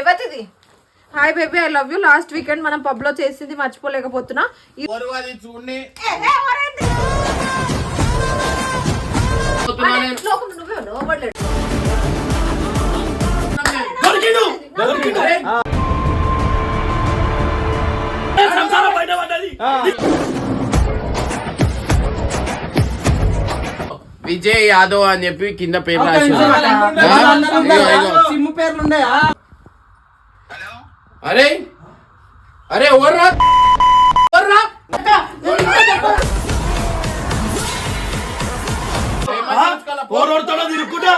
ఎవరిది? Hi baby I love you last weekend మనం పబ్లో చేసింది మర్చిపోలేకపోతున్నా. విజయ్ యాదవ్ అని చెప్పి కింద పేరు రాసి. సిమ్ పేర్లు ఉన్నాయా? అరే అరే ఎవర్రా ఎవర్రా ఓరోడుతాడో తిరుక్కుంటా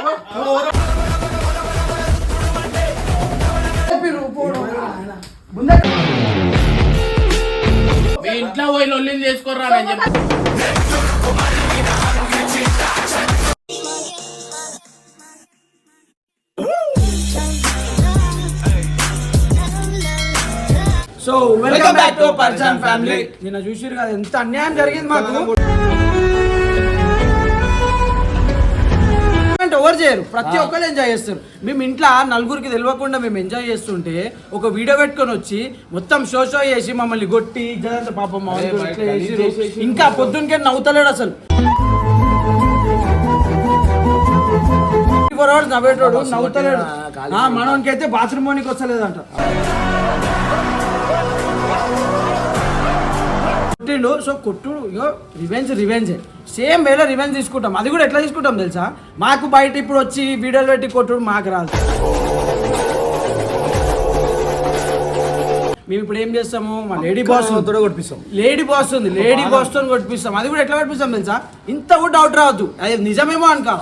మీ ఇంట్లో పోయి లొల్లిని చేసుకోర్రా అని చెప్పి. So welcome back to person family నిన్న చూసిరు కదా ఎంత అన్యాయం జరిగింది మాకు. ఎవరు చేయరు? ప్రతి ఒక్కరు ఎంజాయ్ చేస్తారు. మేము ఇంట్లో నలుగురికి తెలియకుండా మేము ఎంజాయ్ చేస్తుంటే ఒక వీడియో పెట్టుకొని వచ్చి మొత్తం షో షో చేసి మమ్మల్ని కొట్టి పాపం. ఇంకా పొద్దునకే నవ్వుతలేడు అసలు. ఫోర్ అవర్స్ నవ్వేటోడు నవ్వుతలేడు. మనోనికి అయితే బాత్రూమ్ పోనీకి వస్తలేదంట. కొట్టిండు. సో కొట్టుడు ఇగో రివెంజ్ రివెంజ్ సేమ్ వేలో రివెంజ్ తీసుకుంటాం. అది కూడా ఎట్లా తీసుకుంటాం తెలుసా? మాకు బయట ఇప్పుడు వచ్చి వీడియోలు పెట్టి కొట్టుడు మాకు రాదు. మేము ఇప్పుడు ఏం చేస్తాము? మా లేడీ బాస్ కొట్టిస్తాం. లేడీ బాస్ ఉంది. లేడీ బాస్తో కొట్టిస్తాం. అది కూడా ఎట్లా కొట్టిస్తాం తెలుసా? ఇంత కూడా డౌట్ రావద్దు. అది నిజమేమో అనుకో.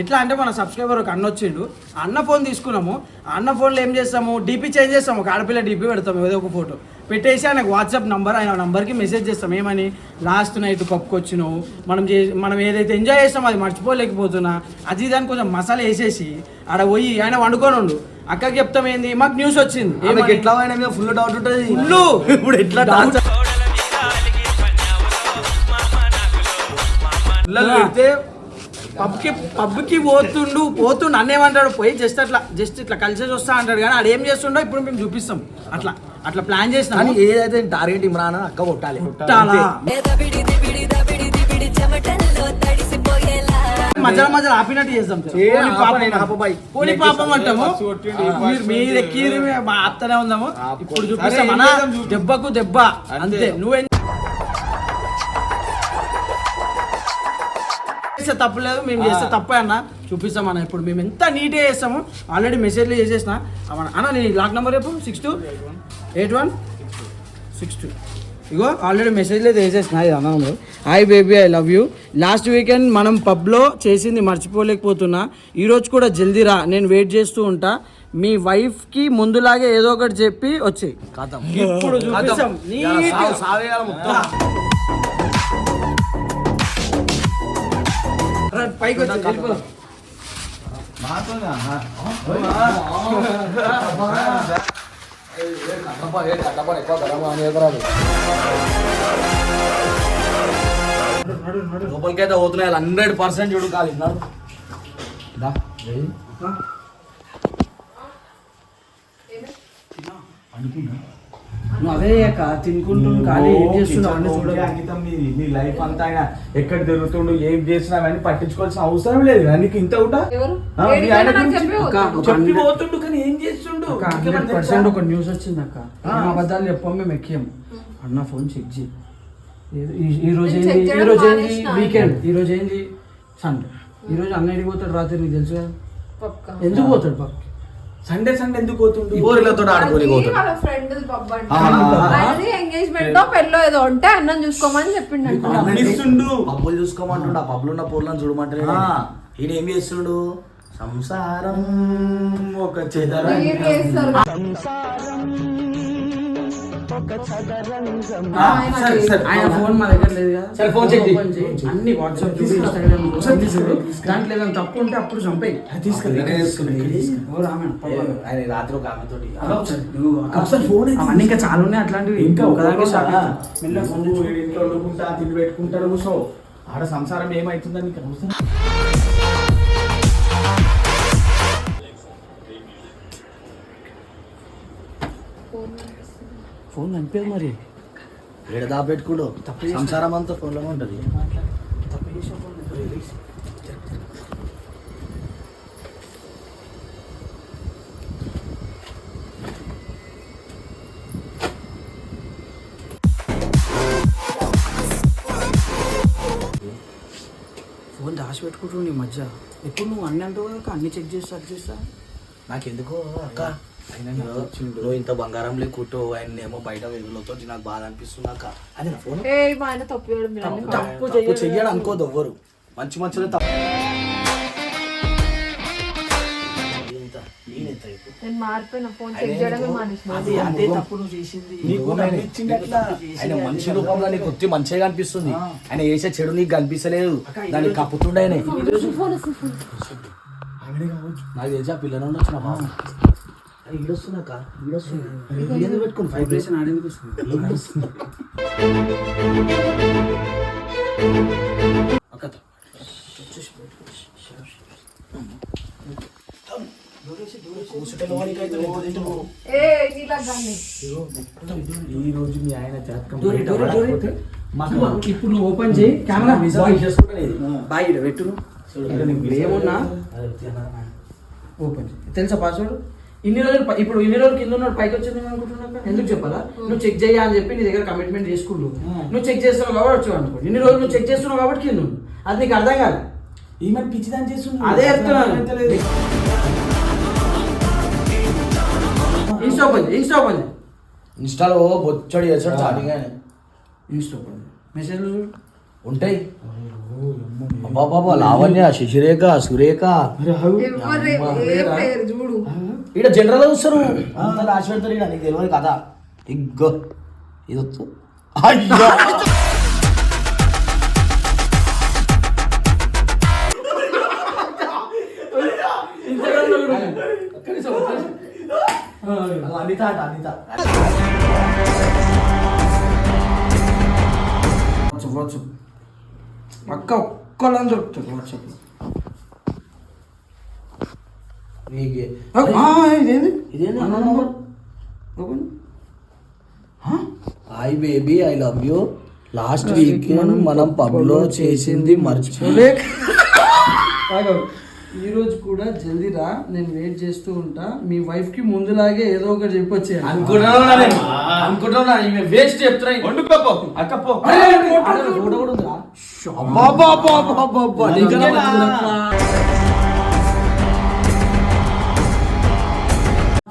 ఎట్లా అంటే మన సబ్స్క్రైబర్ ఒక అన్న వచ్చిండు. అన్న ఫోన్ తీసుకున్నాము. అన్న ఫోన్లో ఏం చేస్తాము? డీపీ చేంజ్ చేస్తాము. ఒక ఆడపిల్ల డీపీ పెడతాము ఏదో ఒక ఫోటో పెట్టేసి ఆయనకు వాట్సాప్ నంబర్ ఆయన నంబర్కి మెసేజ్ చేస్తాం. ఏమని? లాస్ట్ నైట్ పప్పుకొచ్చినావు మనం చే మనం ఏదైతే ఎంజాయ్ చేస్తామో అది మర్చిపోలేకపోతున్నా. అది దాన్ని కొంచెం మసాలా వేసేసి ఆడ పోయి ఆయన వండుకొని ఉండు అక్కకి చెప్తాం ఏంది? మాకు న్యూస్ వచ్చింది. ఎట్లా అయినా మీద ఫుల్ డౌట్ ఉంటుంది. ఫుల్లు. ఇప్పుడు ఎట్లా Doubt. పిల్లలు పెడితే పబ్కి పబ్కి పోతుండు పోతుండు అన్నేమంటాడు పోయి జస్ట్ అట్లా జస్ట్ ఇట్లా కలిసేసి వస్తా అంటాడు. కానీ ఆడు ఏం చేస్తుండో ఇప్పుడు మేము చూపిస్తాం. అట్లా అట్లా ప్లాన్ కానీ చేసినాము ఏదైతే టార్గెట్ ఇమ్రాన్ అక్క కొట్టాలి. మధ్యలో మధ్యలో ఆపినట్టు చేస్తాం ఆప పాపం అంటాము. మీరు మీరు ఎక్కిరి మా ఆప్తనే ఉందాము ఇప్పుడు చూపిస్తాం. దెబ్బకు దెబ్బ. అంతే. నువ్వేం చేస్తే తప్పు లేదు మేము చేస్తే తప్పే అన్న. చూపిస్తాం అన్న ఇప్పుడు. మేము ఎంత నీట్గా చేస్తాము ఆల్రెడీ మెసేజ్లు చేసేసిన. అన్న అన్న నీ లాక్ నెంబర్ రేపు six two eight one six two ఇగో ఆల్రెడీ మెసేజ్లో వేసేసిన ఇది అన్నాము hi baby I love you last weekend మనం పబ్లో చేసింది మర్చిపోలేకపోతున్నా. ఈరోజు కూడా జల్దీ రా. నేను వెయిట్ చేస్తూ ఉంటా. మీ వైఫ్కి ముందులాగే ఏదో ఒకటి చెప్పి వచ్చేయి. ఇప్పుడు చూపిస్తాం. పైకి. లోపలికైతే పోతున్నాయి హండ్రెడ్ పర్సెంట్ చూడు కాదు విన్నాడు నువ్వు అదే అక్క తినుకుంటూ ఖాళీ ఏం చేస్తున్నావు అన్నీ చూడాలి అంకితం నీది నీ లైఫ్ అంతా ఆయన ఎక్కడ తిరుగుతుండు ఏం చేసినా అని పట్టించుకోవాల్సిన అవసరం లేదు నీకు ఇంత చెప్పి పోతుండు కానీ ఏం చేస్తుండు? హండ్రెడ్? పర్సెంట్ ఒక న్యూస్ వచ్చింది అక్క. అబద్ధాలు చెప్పాం మేము ఎక్కాం అన్న ఫోన్ చెక్ చేయి. ఈ- రోజు ఏంది? ఈ రోజు ఏంది. వీకెండ్ ఈ రోజు ఏంది? సండే ఈ రోజు అన్నయ్యకి పోతాడు రాత్రి నీకు తెలుసు కదా? పక్కా. ఎందుకు పోతాడు పక్క? సండే సండే ఎందుకు పోతుండు? ఊరిలతో ఆడుకొని ఫ్రెండ్ ఎంగేజ్మెంట్ పెళ్ళో ఏదో ఉంటే అన్నం చూసుకోమని చెప్పిండంట అనిస్తుండు పబ్బులు చూసుకోమంటుండు ఆ పబ్బులు ఉన్న పూలను చూడమంటారు ఆ. ఈయన ఏం చేస్తుండు? సంసారం ఒక చెదర. ఆ, ఆయన ఫోన్ మా దగ్గర లేదు కదా. ఫోన్. అన్ని వాట్సాప్ ఇన్స్టాగ్రామ్ దాంట్లో ఏదైనా తప్పు ఉంటే అప్పుడు చంపేయి. తీసుకెళ్ళి రాత్రి ఒక ఆమెతోటి ఒకసారి ఫోన్. అవన్నీ ఇంకా చాలా ఉన్నాయి అట్లాంటివి. ఇంకా ఒకదానికే. ఇంట్లో తిండి పెట్టుకుంటారు కూర్చో ఆడ సంసారం ఏమైతుందని నీకు అవసరం ఫోన్ కనిపించదు మరి? ఏడ దాపెట్టుకుండు సంసారం అంతా ఫోన్లోనే ఉంటుంది. ఫోన్ దాచి పెట్టుకుంటుండు ఈ మధ్య. ఎప్పుడు నువ్వు అన్ని అంటావు కదా అన్ని చెక్ చేస్తా అది చేస్తా. నాకెందుకో అక్క? నువ్వు ఇంత బంగారం లేకుంటూ ఆయన ఏమో బయట వెలుగులతో నాకు బాధ అనిపిస్తుంది అక్క. అది నా ఫోన్. తప్పు చెయ్యడం అనుకోదు ఎవ్వరు. మంచి మంచిగా తప్పు. మనిషి రూపంలో నీకు ఒత్తి మంచిగా కనిపిస్తుంది ఆయన చేసే చెడు నీకు కనిపిస్తలేదు. దానికి కప్పుతుండే నాకు తెలిసి ఆ పిల్లలు ఉండొచ్చు ఈడొస్తున్నాక ఈడొస్తుంది పెట్టుకుని వైబ్రేషన్ ఆడేందుకు వస్తుంది? అక్క ఏ నీలా గాని ఈ రోజు మీ ఆయన జాతకం మాకు ఇప్పుడు నువ్వు ఓపెన్ చేయి కెమెరా బాయ్ పెట్టు. ఏమున్నా? ఓపెన్ చేయి. తెలుసా పాస్వర్డ్ ఇన్ని రోజులు ఇప్పుడు ఇన్ని రోజులు కింద ఉన్నాడు పైకి వచ్చింది అనుకుంటున్నా ఎందుకు చెప్పాలా? నువ్వు చెక్ చేయ అని చెప్పి నీ దగ్గర కమిట్మెంట్ చేసుకుంటు నువ్వు చెక్ చేస్తున్నావు కాబట్టి వచ్చావు అనుకో. ఇన్ని రోజులు నువ్వు చెక్ చేస్తున్నావు కాబట్టి కింద. అది నీకు అర్థం కాదు ఈమె పిచ్చిదాన్ని చేస్తుంది అదే చెప్తున్నాను. ఇన్స్టా ఓపెన్ ఇన్స్టా ఓపెన్ ఇన్స్టాలో బొచ్చడి చేస్తాడు చాటింగ్ ఆయన ఇన్స్టా ఓపెన్ మెసేజ్లు ఉంటాయి. బాబా లావణ్య శశిరేఖ సురేఖ. చూడు. ఇక్కడ జనరల్ చూస్తారు అంత రాసి పెడతారు ఇక్కడ నీకు తెలియదు కదా ఇగ్గో. ఇది వచ్చు అయ్యో. అనిత అట అనిత. వాట్సాప్ వాట్సాప్ పక్క ఒక్కళ్ళని దొరుకుతుంది వాట్సాప్ నీకే ఇదేంది ఇదేంది అన్న number open hi baby I love you last week మనం పబ్లో చేసింది మర్చిపోలే ఈ రోజు కూడా జల్దీ రా. నేను వెయిట్ చేస్తూ ఉంటా. మీ వైఫ్కి ముందులాగే ఏదో ఒకటి చెప్పొచ్చే అనుకుంటున్నా వేస్ట్ చెప్తున్నా.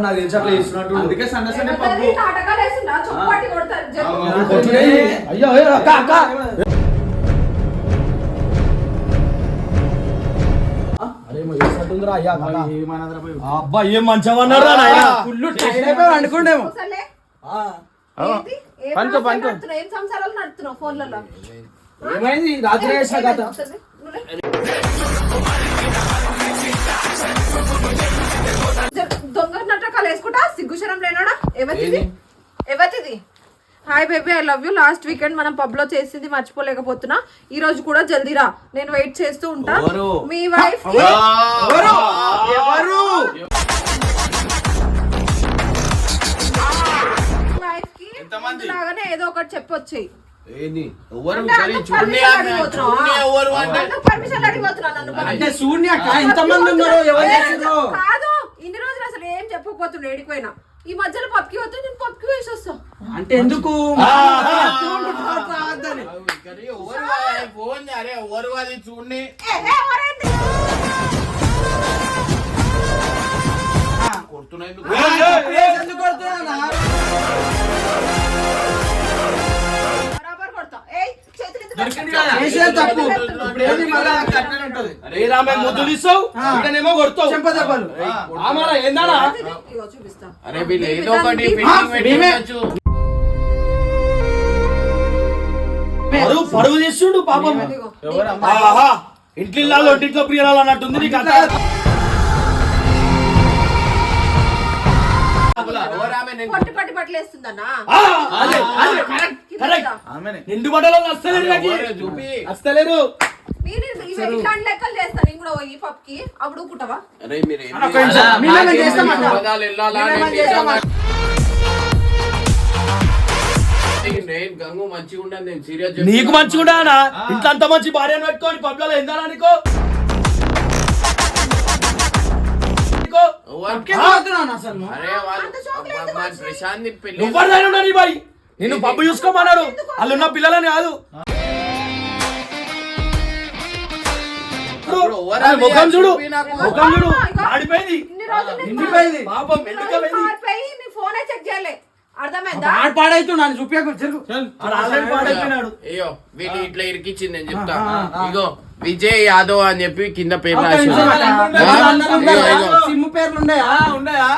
నాకు తెలిసి అట్లా చేస్తున్నట్టు. అందుకే సండే సండే. అయ్యో అయ్యో, అక్క. అక్క. అబ్బా ఏం మంచం అన్నారా నాయన. ఫుల్ టైడ్ అయిపోయి అనుకుంటేమో అసలే ఆ, ఏంటి? ఏం పంచు, పంచు. నడుపుతున్నావు? ఏం సంసారాలు నడుపుతున్నావు ఫోన్లలో? ఏమైంది? రాత్రి కథ దొంగ నాటకాలు వేసుకుంటా సిగ్గుశరం లేనాడా? ఎవరిది ఎవరిది hi baby I love you last weekend మనం పబ్లో చేసింది మర్చిపోలేకపోతున్నా. ఈ రోజు కూడా జల్దీ రా. నేను వెయిట్ చేస్తూ ఉంటా? మీ వైఫ్? లాగానే ఏదో ఒకటి అడిగిపోతున్నా నన్ను చేసిండ్రో? కాదు. ఇన్ని రోజులు అసలు ఏం చెప్పకపోతుండే ఏడిపోయినా. ఈ మధ్యలో పప్కి పోతే నేను పప్కి వేసి వస్తా. అంటే ఎందుకు? ఫోన్ అరే ఎవరు అది చూడండి? కొడుతున్నాయి. చేసేది తప్పు. ఇప్పుడు ఏంది మళ్ళా కట్నం ఉంటది. అరే రామే ముద్దులు ఇస్తావు ఇక్కడనేమో కొడతావు. చెంప దెబ్బలు. ఆమారా ఏందానా ఇదిగో చూపిస్తా అరే వీళ్ళు మీ ఏదో ఒకటి విధానం ఫిట్టింగ్ పెట్టి మేమే- ఉండొచ్చు. పరువు పరువు తీస్తుండు పాపం. ఇంట్లో ఒంటింట్లో ప్రియురాలు అన్నట్టుంది నీకు పట్టి పట్టి. ఆమెనే. నిండు బట్టలో వస్తలేరు వస్తలేరు అప్పుడు నాకేం మంచిగా అంత మంచి భార్యను పెట్టుకొని పబ్లలో ఎందానా మా ప్రశాంత్ పెళ్ళి ఎవరిదైనా ఉండని బాయ్. నిన్ను పబ్బు చూసుకోమన్నారు వాళ్ళు ఉన్న పిల్లలని కాదు? ముఖం చూడు. ముఖం చూడు. ఆడిపోయింది. ఇన్ని రోజులు నేను నిండిపోయింది. పాపం ఫోనే చెక్ చేయాలి. అర్థమైందా? ఆడ పాడైతున్నాను చూపించకు చెరుకు. ఆడు ఆల్రెడీ పాడైపోయినాడు. అయ్యో వీళ్ళు ఇట్లా ఇరికిచ్చింది నేను చెప్తా. ఇగో విజయ్ యాదవ్ అని చెప్పి కింద పేరు రాసి. సిమ్ పేర్లు ఉన్నాయా? ఉండయా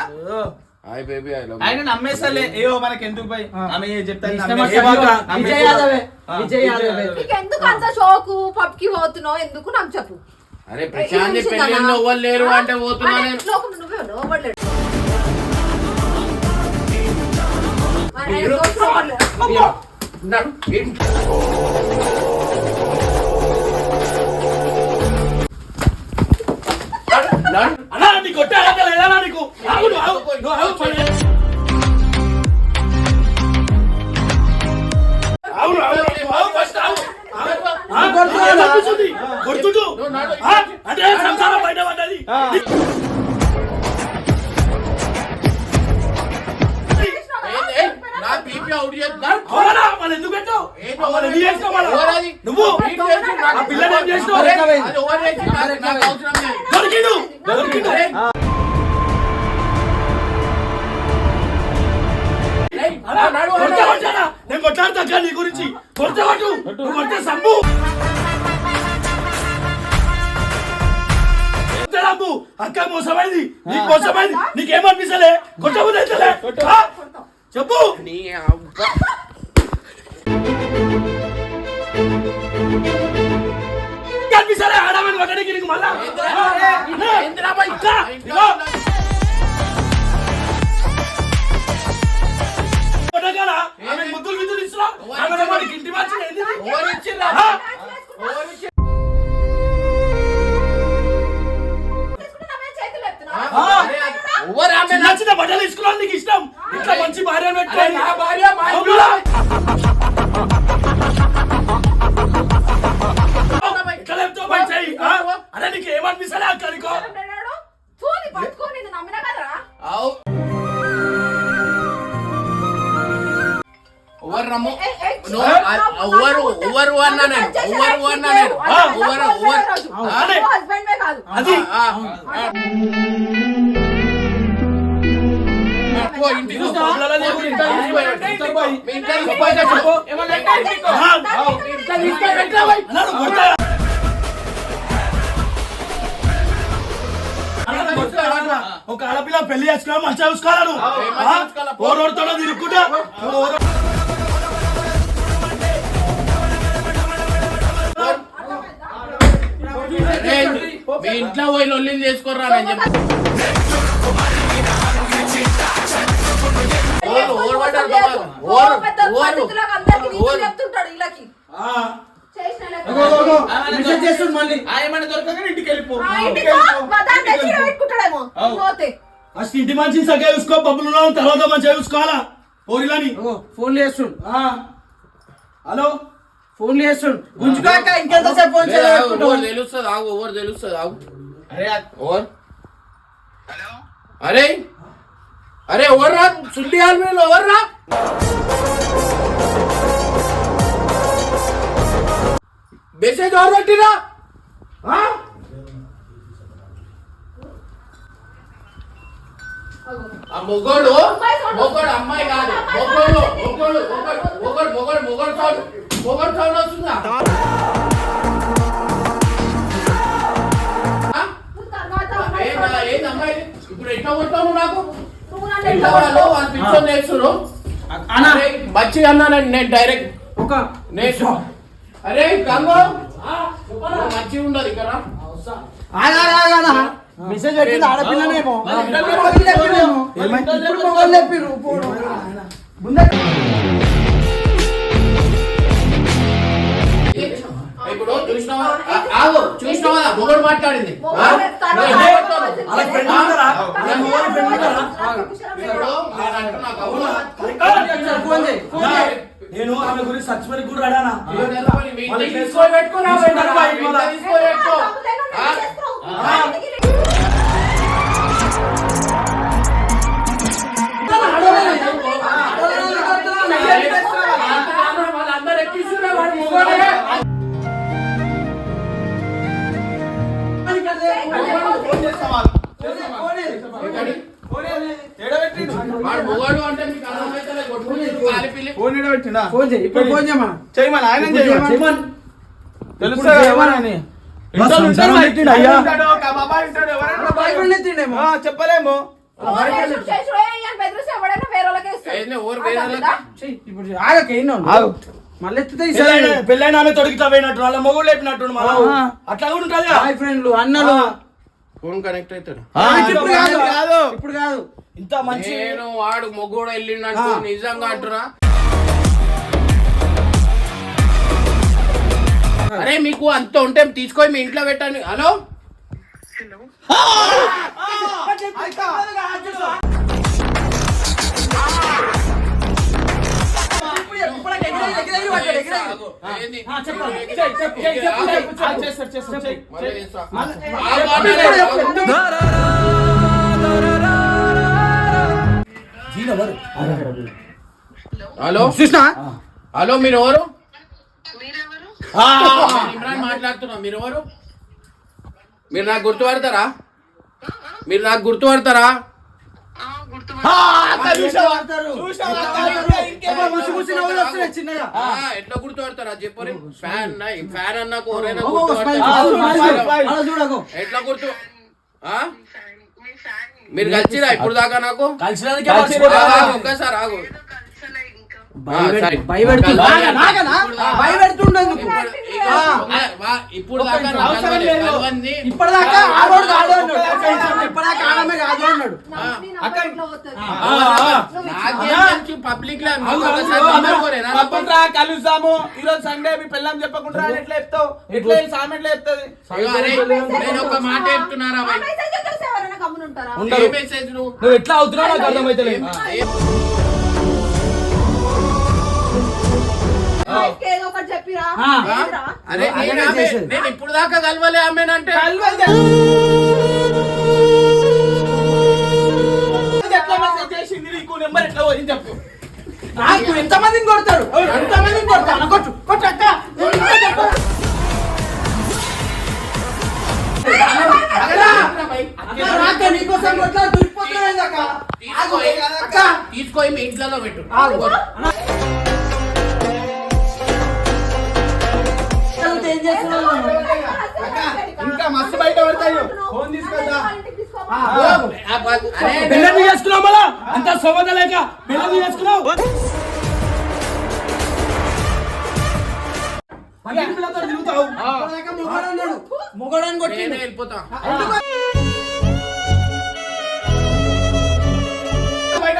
హాయ్ బేబీ ఐ లవ్ ఆయన నమ్మేస్తలే ఏవో మనకి ఎందుకు పోయి ఆమె చెప్తాను ఇష్టం నమ్మేస్తా. అక్క. విజయ్ యాదవే. ఆ, విజయ్ యాదవే. నీకు ఎందుకు అంత షోకు? పప్కి పోతున్నావు ఎందుకు నాకు చెప్పు అరే ప్రశాంత్ లేరు అంటే పోతున్నా అరే, నేను. లోకం నువ్వే ఉన్నావు, ఎవరు లేడు. మరి ఆయన కోసం ఎవరు లేరు. ఉన్నాడు. అన్నా నీకు కొట్టే అడగ లేదా నీకు ఆగు, నువ్వు ఆగు, నువ్వు ఆగు, పని. ఆగు, నువ్వు ఆగు, నువ్వు ఆగు, ఏం. ఆ, అంటే సంసారం బయట పడ్డది ఏంది? ఏయ్, నా బీపీ నేను కొట్లాడతా నీ గురించి కొడతా కొట్టు. నువ్వు కొడితే సంబు. సంబు. అక్క మోసమైంది నీకు మోసమైంది. నీకేమనిపిస్తలే? కొట్టబోదైతలే చెప్పు. నీ అబ్బా. కనిపిస్తలే ఆడమని ఒకటికి నీకు మళ్ళా? మీద చేతులు ఎత్తున్నా. ఆ. అరే, అది ఎవరు ఆమె చిన్న చిన్న బట్టలు తీసుకోవాలి నీకు ఇష్టం? ఇట్లా మంచి భార్య అరే, పెట్టుకోవాలి నా భార్య, ఇంట్లో. ఆ? అరే నీకు ఏమనిపిస్తలే అక్క ఆ, ఇంట్లో తీసుకుపోయి పెట్టరా పోయి. అన్నాడు, కొడతా. అన్నాడు, కొడతా, అన్నాడు. ఒక ఆడపిల్ల పెళ్ళి చేసుకోవాలి మంచిగా చూసుకోవాలి నువ్వు. పో. ఓరోడితోనో తిరుక్కుంటా మా ఈడ పెట్టుకుంటాడేమో. పోతే. ఫస్ట్ ఇంటి మంచిని సగ్గా చూసుకో పబ్బులు తర్వాత మంచిగా చూసుకోవాలా? పోరిలని. ఫోన్లు చేస్తుండు. ఆ. హలో? ఫోన్లు చేస్తుండు. గుంజుకోక ఇంకెంతసేపు ఫోన్? ఓరు తెలుస్తుంది? ఆగు ఓవర్ తెలుస్తుంది? ఆగు. అరే ఓవర్ అరే అరే ఓవర్ రా సుల్లి ఆల్మేలో ఓవర్ రా మెసేజ్ ఎవరు పెట్టిరా? ఆ? మొగోడు మొగోడు అమ్మాయి కాదు. మొగోడు మొగోడు మొగోడు మొగోడు మొగోడు మొగోడు ఏంది అమ్మాయి? ఇప్పుడు ఎట్లా కొడతావు నువ్వు నాకు? ఎట్లా? వాళ్ళు పిచ్చోని అన్న. మంచిగా అన్నా నేను డైరెక్ట్ ఒక నేర్చు అరే గంగు. మంచిగా ఉండదు ఇక్కడ. మెసేజ్ పెట్టింది ఆడపిల్లనేమో. ముందే చూసినావా ఆ- ఆగు చూసినావా మొగడు మాట్లాడింది ఆ? మొగడు తను- నువ్వు ఏం చెప్తావు? అలా ఫ్రెండ్ ఉంటారా అలా మొగడు ఎత్తుతే పెళ్ళైన- ఆమె తొడిగితా పోయినట్టు వాళ్ళ మొగుడు లేపినట్టు. అట్లా కూడా ఉంటుంది ఫ్రెండ్లు అన్నలు ఫోన్ కనెక్ట్ అవుతాడు ఇప్పుడు కాదు కాదు. ఇప్పుడు కాదు ఇంత మంచి నేను వాడు మొగ్గుడు వెళ్ళిండంటూ నిజంగా అంటున్నా అరే మీకు అంత ఉంటే తీసుకొని మీ ఇంట్లో పెట్టండి హలో ఆగు. హలో? చూసినా హలో మీరు ఎవరు ఆ, నేను ఇమ్రాన్ మాట్లాడుతున్నా. మీరు ఎవరు మీరు నాకు గుర్తుపడతారా? మీరు నాకు గుర్తుపడతారా? ఎట్లా గుర్తుపడతారా? చెప్పరు ఫ్యాన్ ఫ్యాన్ అన్న కోరైనా ఎట్లా గుర్తు ఆ? మీరు కలిసిరా ఇప్పుడు దాకా నాకు? కలిసినందుకే ఒక్కసారి ఆగు. ఇప్పుడు. ఇప్పటిదాకా ఆడోడు ఇప్పటిదాకా ఆడమే కాదు అన్నాడు. తెలుసు పబ్లిక్ కలుస్తాము. ఈరోజు సండే మీ పిల్లం చెప్పకుండా ఎట్లా చెప్తావు? ఎట్లా ఈ సామె ఎట్లా చెప్తుంది? నేను ఒక మాట చెప్తున్నారా నువ్వు? నువ్వు ఎట్లా అవుతున్నావు నాకు అర్థమైతలేదు. ఏదో ఒకటి చెప్పిరా? అరే నేను ఆమె-. నేను ఇప్పుడు దాకా కలవలే ఆమెనంటే. ఎట్లా మెసేజ్ చేసింది? నీకు నెంబర్ ఎట్లా పోయింది చెప్పు. నాకు ఎంతమందిని కొడతాడు ఎంతమందిని కొడతాడు కొట్టు. కొట్టు అక్క. ఇంకా చెప్పు. అక్క, నీకోసం దురిపోతున్నాడు అక్క? ఆగు, తీసుకో అక్క. తీసుకో మీ ఇంట్లో పెట్టు. ఆగు. అడిగితే ఏం చేస్తున్నావు? ఇంకా మస్తు బయట పడతాయి. ఫోన్ తీసుకెళ్తా చేసుకున్నావు మళ్ళా? అంత సోమత లేక పెళ్ళని చేసుకున్నావు పగిలి పిల్లతో తిరుగుతావు? ఇప్పటిదాకా మొగాడు అన్నాడు. మొగడని కొట్టిండు. నేనే వెళ్ళిపోతా. బయట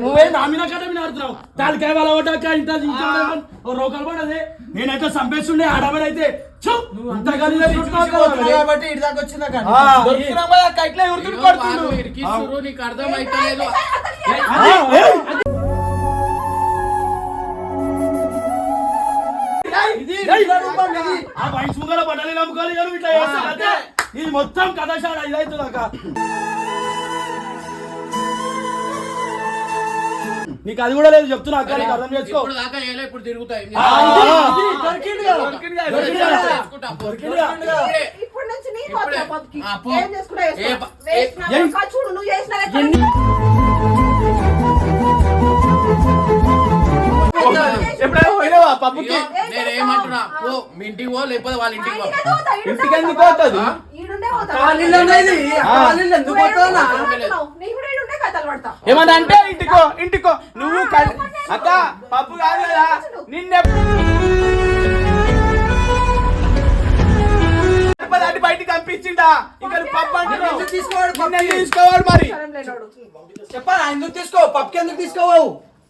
నువ్వే నా మీద కట్ట మీద ఆడుతున్నావు? తాలికాయ వాళ్ళ ఒకటాక ఇంత ఓ రోకలు పడదే? నేనైతే చంపేస్తుండే ఆడబడైతే కదా. కాబట్టి ఇటు దాకా వచ్చిందా ఇట్లా. వాళ్ళు ఇరికిస్తుర్రు, నీకు ఏ, ఇది. ఆ వయసు ముంగల బట్టలు నమ్ముకోవాలి ఇట్లా ఇది మొత్తం కథాశాల ఇదైతుంది అక్క నీకు అది కూడా లేదు చెప్తున్నా అక్క నీకు అర్థం చేసుకో. ఇప్పుడు దాకా ఏలే ఇప్పుడు తిరుగుతాయి. చూడు నువ్వు ఎప్పుడైనా పప్పుకి? నేనేమంటున్నా? పో మీ ఇంటికి పో లేకపోతే వాళ్ళ ఇంటికి పో. ఇంటికి ఎందుకు పోతుంది? ఏమన్నా అంటే ఇంటికో ఇంటికో నువ్వు అక్క పప్పు కాదు కదా? నిన్నే దాటి బయటికి పంపించిండా? ఇక్కడ పప్పు ఎందుకు తీసుకోవాడు? తీసుకోవాలి మరి. చెప్పాలా? ఎందుకు తీసుకో పప్పుకి ఎందుకు తీసుకోవు?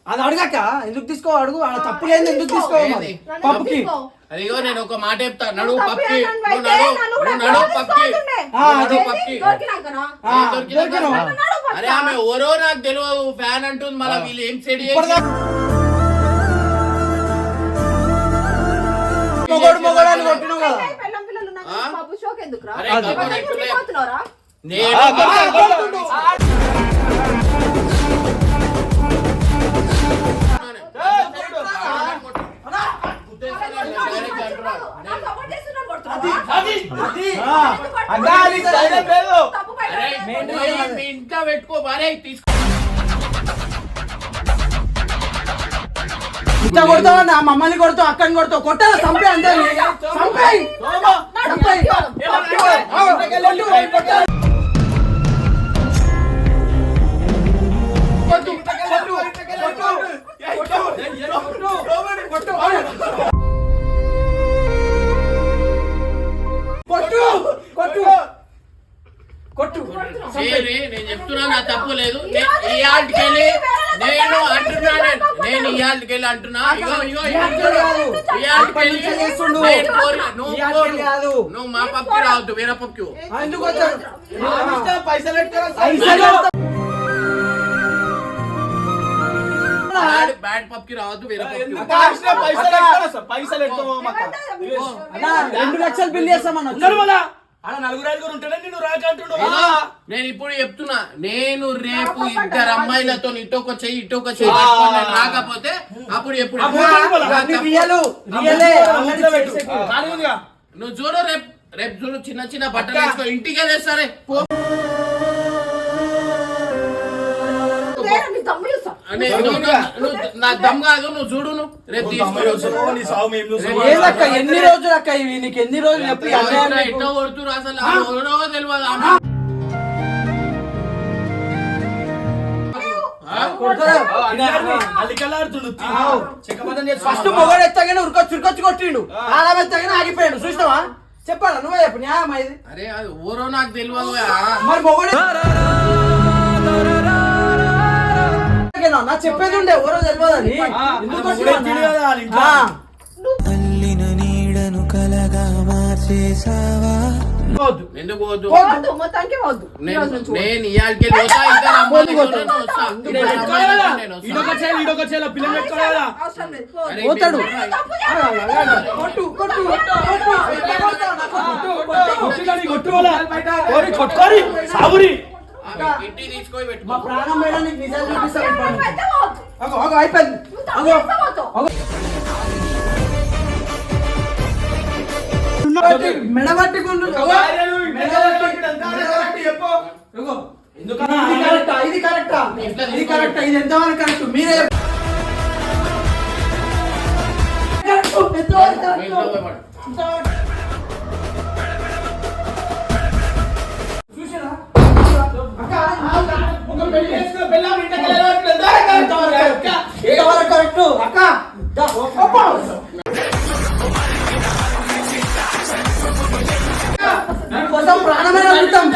అది అడగక ఎందుకు తీసుకో అడుగు. తప్పు లేదు ఎందుకు తీసుకోవు. మరి? ఏంది? పప్పుకి. అదిగో నేను ఒక మాట చెప్తా. తప్పు పక్కి? నడు. పక్క. అరే ఆమె ఎవరో నాకు తెలియదు ఫ్యాన్ అంటుంది. మళ్ళీ వీళ్ళు ఏం సెడి మొగోడు అని కొట్టినావు కదా? బాబు షోక్? అరే, అరే, పెట్టుకో. మరే తీసుకో ఇంత కొడతావా నా మమ్మల్ని కొడతావు అక్కని కొడతావు కొట్టాలి చంపే అందరినీ చంపేయ్ చంపేయ్ కొట్టు కొట్టు కొట్టు చేయని, నేను చెప్తున్నా నా తప్పు లేదు. నేను అంటున్నా నేను- వెళ్ళి అంటున్నా. నువ్వు మా పప్పు రావద్దు వేరే పప్పు ఎందుకు పైసలు బ్యాడ్ పప్కి రావద్దు వేరే పైసలు రెండు లక్షలు బిల్ చేస్తామన్న నలుగురు ఐదుగురు రాకంటుండు నేను ఇప్పుడు చెప్తున్నా. నేను రేపు ఇద్దరు అమ్మాయిలతో ఇటొక చెయ్యి ఇటొక చెయ్యి. రాకపోతే అప్పుడు ఎప్పుడు. నువ్వు చూడు రేపు రేపు చూడు చిన్న చిన్న బట్టలు వేసుకో. ఇంటికే తెస్తారే. నువ్వు- దమ్ కాదు చూడు నువ్వు. రేపు. ఏదక్క ఎన్ని రోజులు అక్క ఇవి? నీకు ఎన్ని రోజులు చెప్పి? ఎట్టో కొడుతురు. అసలు తెలియదు ఫస్ట్ మొగడు ఎత్తగానే ఉరకొచ్చి ఉరకొచ్చి కొట్టిండు. ఆడమ ఎత్తగానే ఆగిపోయాడు. చూసినావా? చెప్పాలా? నువ్వే చెప్పు న్యాయం ఇది? అరే అది ఎవరో నాకు తెలియదు మరి మొగడు నా చెప్పేది ఉండే ఎవరో తెలియదని. అల్లిన నీడను కలగా మార్చేసావా ఎందుకు పోవద్దు పోవద్దు, మొత్తానికి. ఈ నేను ఇవాళకి పోతా పోవద్దు. అరే, పోతాడు. కొట్టుకోవాలా? అవి ఇంటికి తీసుకొని మా పెట్టుకో ప్రాణం పోయినా నీకు నిజాలు చూపిస్తాను. అగో, అగో, అయిపోయింది. అగో. అగో. ఇది కరెక్టా? ఇది కరెక్టా? ఇది ఎంతవరకు కరెక్ట్? మీరే కరెక్ట్, ఎంతవరకు మీ కరెక్ట్? ఒక పెళ్ళి చేసుకున్న పెళ్ళాం ఇంటికి వెళ్ళేవాడు ఎంతవరకు కరెక్ట్? అక్క, ఎంతవరకు కరెక్ట్? అక్క, దా, ప్రాణమైన అడుగుతాం